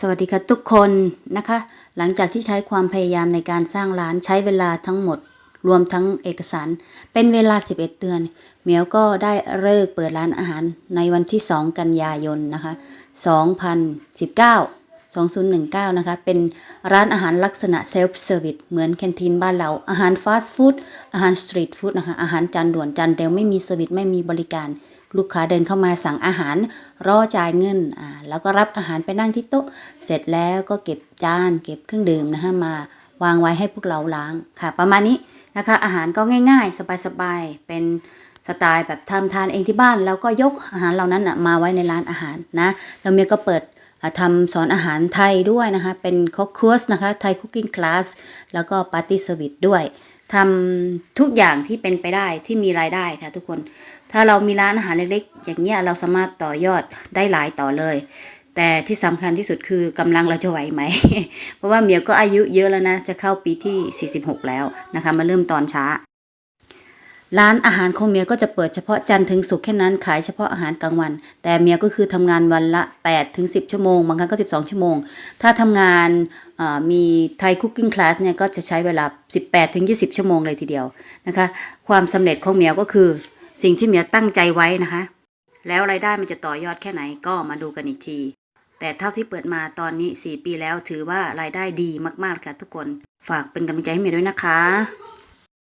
สวัสดีค่ะทุกคนนะคะ หลังจากที่ใช้ความพยายามในการสร้างร้านใช้เวลาทั้งหมด รวมทั้งเอกสาร เป็นเวลา 11 เดือน เหมียวก็ได้เลิกเปิดร้านอาหารในวันที่ 2 กันยายนนะคะ 2019 2019 นะคะ เป็นร้านอาหารลักษณะเซลฟ์เซอร์วิสเหมือนแคนทีนบ้านเรา อาหารฟาสต์ฟู้ดอาหารสตรีทฟู้ดนะคะ อาหารจานด่วนจานเร็วไม่มีเซอร์วิสไม่มีบริการ ลูกค้าเดินเข้ามาสั่งอาหาร รอจ่ายเงินอ่าแล้วก็รับอาหารไปนั่งที่โต๊ะ เสร็จแล้วก็เก็บจาน เก็บเครื่องดื่มนะคะมาวางไว้ให้พวกเราล้างค่ะ ประมาณนี้นะคะ อาหารก็ง่าย ๆ สบายๆเป็นสไตล์แบบทำทานเองที่บ้านแล้วก็ยกอาหารเหล่านั้นนะมาไว้ในร้านอาหารนะแล้วเมียก็เปิด ทำสอนอาหารไทยด้วยนะคะ เป็นคอคร์สนะคะไทยคุกกิ้งคลาสแล้วก็ปาร์ตี้เซอร์วิสด้วยทำทุกอย่างที่เป็นไปได้ที่มีรายได้ค่ะทุกคน ถ้าเรามีร้านอาหารเล็กๆ อย่างเงี้ยเราสามารถต่อยอดได้หลายต่อเลย แต่ที่สำคัญที่สุดคือกำลังเราจะไหวไหม เพราะว่าเมียก็อายุเยอะแล้วนะ จะเข้าปีที่ 46 แล้วนะคะ มาเริ่มตอนช้า ร้านอาหารของเมียก็จะเปิดเฉพาะจันทร์ถึงศุกร์แค่นั้นขายเฉพาะอาหารกลางวัน แต่เมียก็คือทำงานวันละ8ถึง10 ชั่วโมง บางครั้งก็ 12 ชั่วโมง ถ้าทำงานมีไทยคุกกิ้งคลาสเนี่ยก็จะใช้เวลา 18ถึง20 ชั่วโมงเลยทีเดียวนะคะความสำเร็จของเมียก็คือสิ่งที่เมียตั้งใจไว้นะคะ แล้วรายได้มันจะต่อยอดแค่ไหนก็มาดูกันอีกที แต่เท่าที่เปิดมาตอนนี้ 4 ปีแล้วถือว่ารายได้ดีมากๆค่ะทุกคน ฝากเป็นกำลังใจให้เมียด้วยนะคะ